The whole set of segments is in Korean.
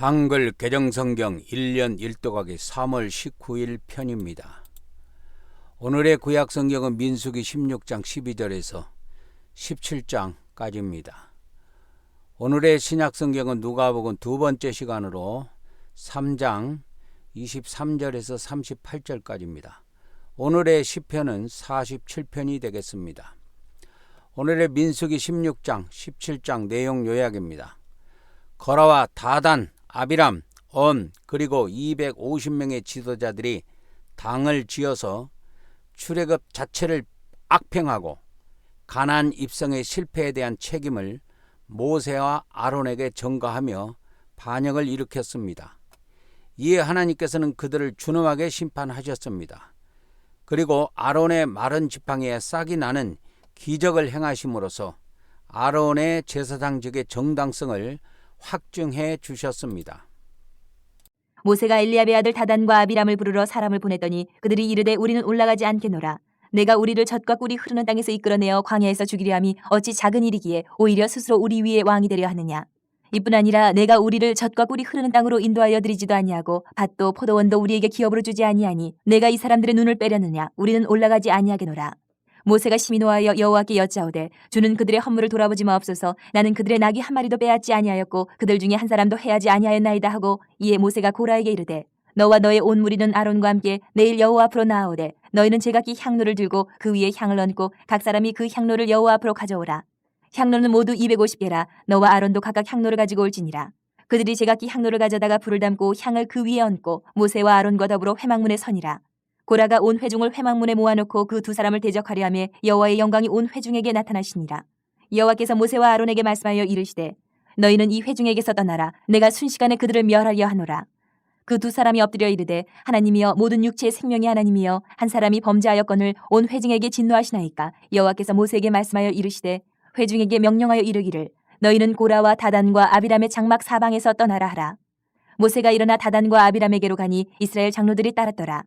한글 개정성경 1년 1도각이 3월 19일 편입니다. 오늘의 구약 성경은 민수기 16장 12절에서 17장까지입니다. 오늘의 신약 성경은 누가복음 두 번째 시간으로 3장 23절에서 38절까지입니다. 오늘의 시편은 47편이 되겠습니다. 오늘의 민수기 16장, 17장 내용 요약입니다. 거라와 다단, 아비람, 언 그리고 250명의 지도자들이 당을 지어서 출애굽 자체를 악평하고 가난 입성의 실패에 대한 책임을 모세와 아론에게 전가하며 반역을 일으켰습니다. 이에 하나님께서는 그들을 준엄하게 심판하셨습니다. 그리고 아론의 마른 지팡이에 싹이 나는 기적을 행하심으로써 아론의 제사장직의 정당성을 확증해 주셨습니다. 모세가 엘리압의 아들 다단과 아비람을 부르러 사람을 보냈더니 그들이 이르되 우리는 올라가지 않겠노라. 내가 우리를 젖과 꿀이 흐르는 땅에서 이끌어내어 광야에서 죽이려 함이 어찌 작은 일이기에 오히려 스스로 우리 위에 왕이 되려 하느냐. 이뿐 아니라 내가 우리를 젖과 꿀이 흐르는 땅으로 인도하여 드리지도 아니하고 밭도 포도원도 우리에게 기업으로 주지 아니하니 내가 이 사람들의 눈을 빼려느냐 우리는 올라가지 아니하게노라. 모세가 심히 노하여 여호와께 여짜오되 주는 그들의 헌물을 돌아보지 마옵소서. 나는 그들의 낙이 한 마리도 빼앗지 아니하였고 그들 중에 한 사람도 해하지 아니하였나이다 하고 이에 모세가 고라에게 이르되 너와 너의 온 무리는 아론과 함께 내일 여호와 앞으로 나아오되 너희는 제각기 향로를 들고 그 위에 향을 얹고 각 사람이 그 향로를 여호와 앞으로 가져오라. 향로는 모두 250개라 너와 아론도 각각 향로를 가지고 올지니라. 그들이 제각기 향로를 가져다가 불을 담고 향을 그 위에 얹고 모세와 아론과 더불어 회막문에 서니라 고라가 온 회중을 회막문에 모아놓고 그 두 사람을 대적하려 하며 여호와의 영광이 온 회중에게 나타나시니라. 여호와께서 모세와 아론에게 말씀하여 이르시되 너희는 이 회중에게서 떠나라. 내가 순식간에 그들을 멸하려 하노라. 그 두 사람이 엎드려 이르되 하나님이여 모든 육체의 생명의 하나님이여 한 사람이 범죄하였건을 온 회중에게 진노하시나이까 여호와께서 모세에게 말씀하여 이르시되 회중에게 명령하여 이르기를 너희는 고라와 다단과 아비람의 장막 사방에서 떠나라 하라. 모세가 일어나 다단과 아비람에게로 가니 이스라엘 장로들이 따랐더라.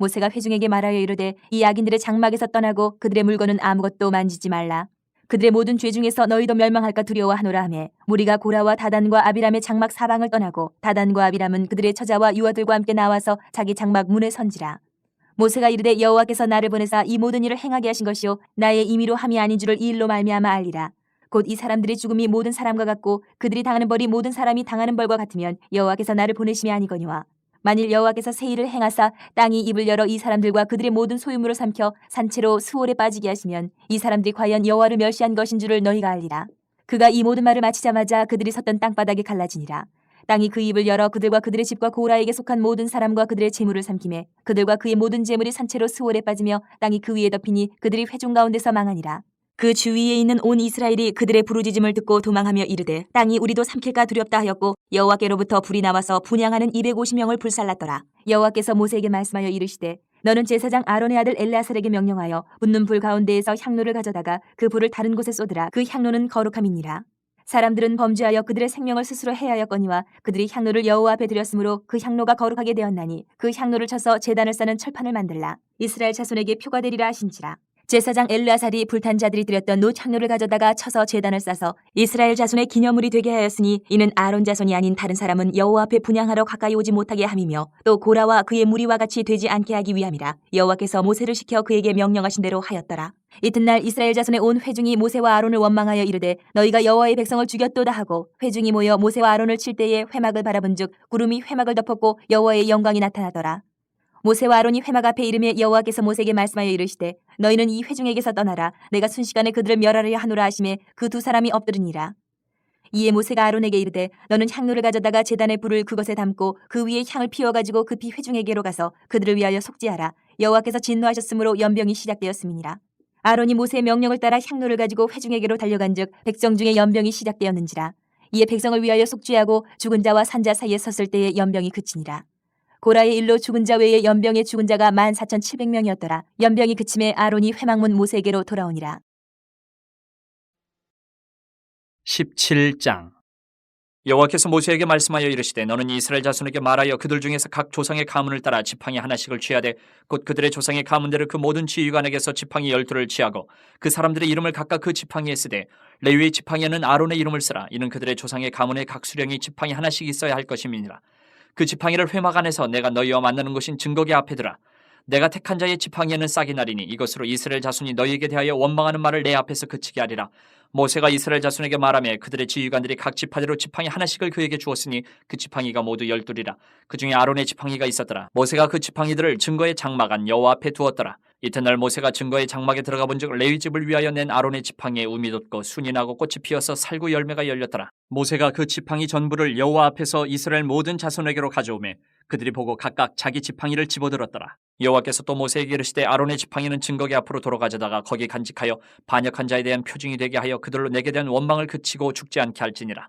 모세가 회중에게 말하여 이르되 이 악인들의 장막에서 떠나고 그들의 물건은 아무것도 만지지 말라. 그들의 모든 죄 중에서 너희도 멸망할까 두려워하노라 하며 무리가 고라와 다단과 아비람의 장막 사방을 떠나고 다단과 아비람은 그들의 처자와 유아들과 함께 나와서 자기 장막 문에 선지라. 모세가 이르되 여호와께서 나를 보내사 이 모든 일을 행하게 하신 것이요 나의 임의로 함이 아닌 줄을 이 일로 말미암아 알리라. 곧 이 사람들의 죽음이 모든 사람과 같고 그들이 당하는 벌이 모든 사람이 당하는 벌과 같으면 여호와께서 나를 보내심이 아니거니와 만일 여호와께서 새 일을 행하사 땅이 입을 열어 이 사람들과 그들의 모든 소유물을 삼켜 산채로 수월에 빠지게 하시면 이 사람들이 과연 여호와를 멸시한 것인 줄을 너희가 알리라. 그가 이 모든 말을 마치자마자 그들이 섰던 땅바닥이 갈라지니라. 땅이 그 입을 열어 그들과 그들의 집과 고라에게 속한 모든 사람과 그들의 재물을 삼키매 그들과 그의 모든 재물이 산채로 수월에 빠지며 땅이 그 위에 덮이니 그들이 회중 가운데서 망하니라. 그 주위에 있는 온 이스라엘이 그들의 부르짖음을 듣고 도망하며 이르되 땅이 우리도 삼킬까 두렵다 하였고 여호와께로부터 불이 나와서 분양하는 250명을 불살랐더라. 여호와께서 모세에게 말씀하여 이르시되 너는 제사장 아론의 아들 엘라살에게 명령하여 붙는 불 가운데에서 향로를 가져다가 그 불을 다른 곳에 쏟으라. 그 향로는 거룩함이니라. 사람들은 범죄하여 그들의 생명을 스스로 해하였거니와 그들이 향로를 여호와 앞에 드렸으므로 그 향로가 거룩하게 되었나니 그 향로를 쳐서 제단을 싸는 철판을 만들라. 이스라엘 자손에게 표가 되리라 하신지라. 제사장 엘르아살이 불탄 자들이 드렸던 노 향로를 가져다가 쳐서 제단을 싸서 이스라엘 자손의 기념물이 되게 하였으니 이는 아론 자손이 아닌 다른 사람은 여호와 앞에 분양하러 가까이 오지 못하게 함이며 또 고라와 그의 무리와 같이 되지 않게 하기 위함이라 여호와께서 모세를 시켜 그에게 명령하신 대로 하였더라. 이튿날 이스라엘 자손의 온 회중이 모세와 아론을 원망하여 이르되 너희가 여호와의 백성을 죽였도다 하고 회중이 모여 모세와 아론을 칠 때에 회막을 바라본즉 구름이 회막을 덮었고 여호와의 영광이 나타나더라 모세와 아론이 회막 앞에 이르며 여호와께서 모세에게 말씀하여 이르시되 너희는 이 회중에게서 떠나라. 내가 순식간에 그들을 멸하려 하노라 하심에 그 두 사람이 엎드르니라. 이에 모세가 아론에게 이르되 너는 향로를 가져다가 제단의 불을 그것에 담고 그 위에 향을 피워 가지고 급히 회중에게로 가서 그들을 위하여 속죄하라. 여호와께서 진노하셨으므로 연병이 시작되었음이니라. 아론이 모세의 명령을 따라 향로를 가지고 회중에게로 달려간즉 백성 중에 연병이 시작되었는지라. 이에 백성을 위하여 속죄하고 죽은 자와 산자 사이에 섰을 때에 연병이 그치니라 고라의 일로 죽은 자 외에 연병에 죽은 자가 만 사천칠백 명이었더라. 연병이 그침에 아론이 회막문 모세에게로 돌아오니라. 17장 여호와께서 모세에게 말씀하여 이르시되 너는 이스라엘 자손에게 말하여 그들 중에서 각 조상의 가문을 따라 지팡이 하나씩을 취하되 곧 그들의 조상의 가문대로 그 모든 지휘관에게서 지팡이 열두를 취하고 그 사람들의 이름을 각각 그 지팡이에 쓰되 레위의 지팡이에는 아론의 이름을 쓰라 이는 그들의 조상의 가문의 각 수령이 지팡이 하나씩 있어야 할 것임이니라 그 지팡이를 회막 안에서 내가 너희와 만나는 곳인 증거계 앞에 두라. 내가 택한 자의 지팡이에는 싹이 나리니 이것으로 이스라엘 자손이 너희에게 대하여 원망하는 말을 내 앞에서 그치게 하리라. 모세가 이스라엘 자손에게 말하며 그들의 지휘관들이 각 지파대로 지팡이 하나씩을 그에게 주었으니 그 지팡이가 모두 열둘이라. 그 중에 아론의 지팡이가 있었더라. 모세가 그 지팡이들을 증거의 장막 안 여호와 앞에 두었더라 이튿날 모세가 증거의 장막에 들어가 본즉 레위 집을 위하여 낸 아론의 지팡이에 우미 돋고 순이 나고 꽃이 피어서 살구 열매가 열렸더라 모세가 그 지팡이 전부를 여호와 앞에서 이스라엘 모든 자손에게로 가져오매 그들이 보고 각각 자기 지팡이를 집어들었더라 여호와께서 또 모세에게 이르시되 아론의 지팡이는 증거계 앞으로 돌아가져다가 거기 간직하여 반역한 자에 대한 표징이 되게 하여 그들로 내게 대한 원망을 그치고 죽지 않게 할지니라.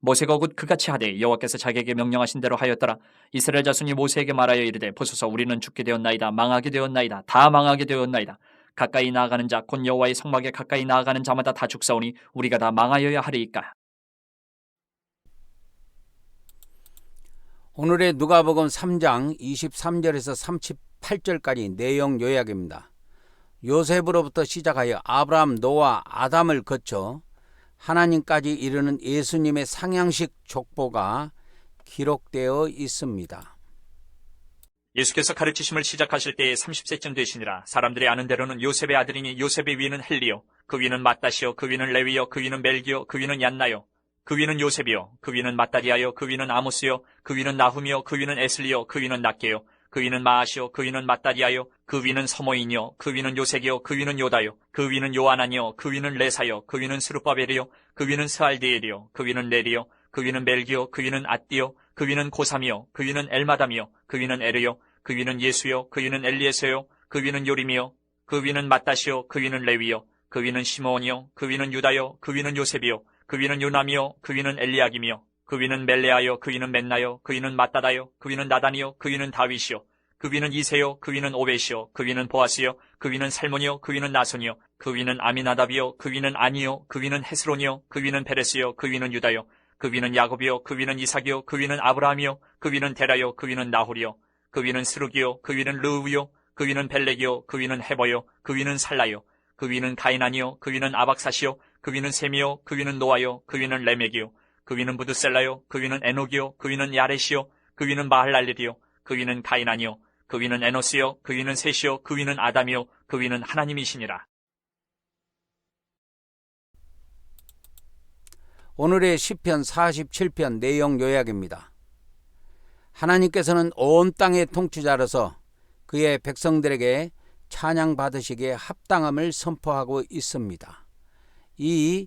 모세가 곧 그같이 하되 여호와께서 자기에게 명령하신 대로 하였더라. 이스라엘 자손이 모세에게 말하여 이르되 보소서 우리는 죽게 되었나이다. 망하게 되었나이다. 다 망하게 되었나이다. 가까이 나아가는 자 곧 여호와의 성막에 가까이 나아가는 자마다 다 죽사오니 우리가 다 망하여야 하리이까. 오늘의 누가복음 3장 23절에서 38절까지 내용 요약입니다. 요셉으로부터 시작하여 아브라함, 노아, 아담을 거쳐 하나님까지 이르는 예수님의 상향식 족보가 기록되어 있습니다. 예수께서 가르치심을 시작하실 때에 30세쯤 되시니라 사람들이 아는 대로는 요셉의 아들이니 요셉의 위는 헬리요 그 위는 마따시요 그 위는 레위요 그 위는 멜기요 그 위는 얀나요 그 위는 요셉이요 그 위는 마따리아요 그 위는 아모스요 그 위는 나훔이요 그 위는 에슬리요 그 위는 낫게요 그 위는 마아시요 그 위는 마따리아요 그 위는 서모인이요 그 위는 요색이요 그 위는 요다요 그 위는 요아나니요 그 위는 레사요 그 위는 스루바벨이요 그 위는 스알디엘이요 그 위는 네리요 그 위는 멜기요 그 위는 앗디요 그 위는 고삼이요 그 위는 엘마담이요 그 위는 에르요 그 위는 예수요 그 위는 엘리에서요 그 위는 요림이요 그 위는 마따시요 그 위는 레위요 그 위는 시몬이요 그 위는 유다요 그 위는 요셉이요 그 위는 요남이요 그 위는 엘리야김이요 그 위는 멜레아요 그 위는 맨나요 그 위는 마따다요 그 위는 나단이요 그 위는 다윗이요 그 위는 이세요 그 위는 오벳이요 그 위는 보아스요 그 위는 살몬이요 그 위는 나손이요 그 위는 아미나답이요 그 위는 아니요 그 위는 헤스론이요 그 위는 페레스요 그 위는 유다요 그 위는 야곱이요 그 위는 이삭이요 그 위는 아브라함이요 그 위는 데라요 그 위는 나홀이요 그 위는 스룩이요 그 위는 르우요 그 위는 벨렉이요 그 위는 헤버요 그 위는 살라요 그 위는 가이난이요 그 위는 아박사시요 그 위는 셈이요 그 위는 노아요 그 위는 레멕이요 그 위는 부드셀라요 그 위는 에녹이요 그 위는 야렛이요 그 위는 마할랄렐이요 그 위는 가이난이요 그 위는 에노스요 그 위는 셋이요 그 위는 아담이요 그 위는 하나님이시니라 오늘의 시편 47편 내용 요약입니다. 하나님께서는 온 땅의 통치자로서 그의 백성들에게 찬양 받으시기에 합당함을 선포하고 있습니다. 이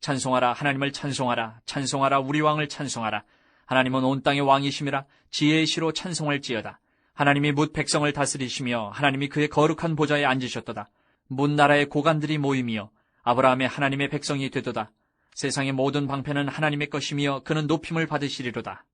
찬송하라 하나님을 찬송하라 찬송하라 우리 왕을 찬송하라 하나님은 온 땅의 왕이심이라 지혜의 시로 찬송할지어다 하나님이 뭇 백성을 다스리시며 하나님이 그의 거룩한 보좌에 앉으셨도다. 문 나라의 고관들이 모임이여 아브라함의 하나님의 백성이 되도다. 세상의 모든 방패는 하나님의 것이며 그는 높임을 받으시리로다.